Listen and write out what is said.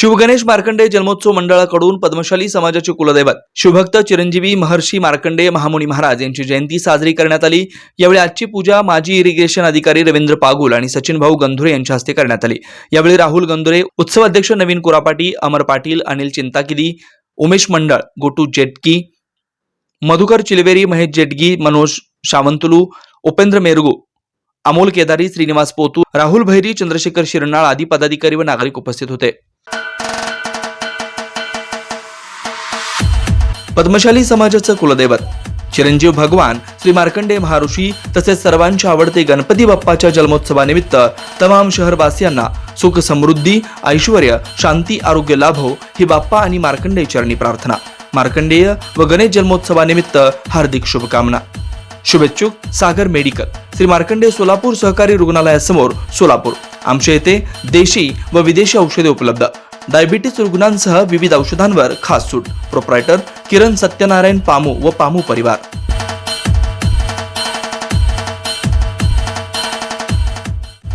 शिवगणेश मार्कंडे जन्मोत्सव मंडळाकडून पद्मशाली समाजाचे कुलदैवत शिवभक्त चिरंजीवी महर्षी मार्कंडे महामुनी महाराज यांची जयंती साजरी करण्यात आली. यावेळी आजची पूजा माजी इरिगेशन अधिकारी रवींद्र पागुल आणि सचिन भाऊ गंधुरे यांच्या हस्ते करण्यात आली. यावेळी राहुल गंधुरे उत्सव अध्यक्ष नवीन कुरापाटी अमर पाटील अनिल चिंताकिदी उमेश मंडळ गोटू जेटकी मधुकर चिलवेरी महेश जेटगी मनोज सावंतुलू उपेंद्र मेरगू अमोल केदारी श्रीनिवास पोतू राहुल भैरी चंद्रशेखर शिरनाळ आदी पदाधिकारी व नागरिक उपस्थित होते. पद्मशाली समाजाचं कुलदैवत. चिरंजीव भगवान श्री मार्कंडे महाऋषी तसेच सर्वांचे आवडते गणपती बाप्पाच्या जन्मोत्सवानिमित्त तमाम शहरवासियांना सुख समृद्धी ऐश्वर शांती आरोग्य लाभो ही बाप्पा आणि मार्कंडेय चरणी प्रार्थना. मार्कंडेय व गणेश जन्मोत्सवानिमित्त हार्दिक शुभकामना. शुभेच्छुक सागर मेडिकल. श्री मार्कंडे सोलापूर सहकारी रुग्णालयासमोर सोलापूर. आमच्या येथे देशी व विदेशी औषधे उपलब्ध. डायबिटीस रुग्णांसह विविध औषधांवर खास सूट. प्रोप्रायटर किरण सत्यनारायण पामू व पामू परिवार.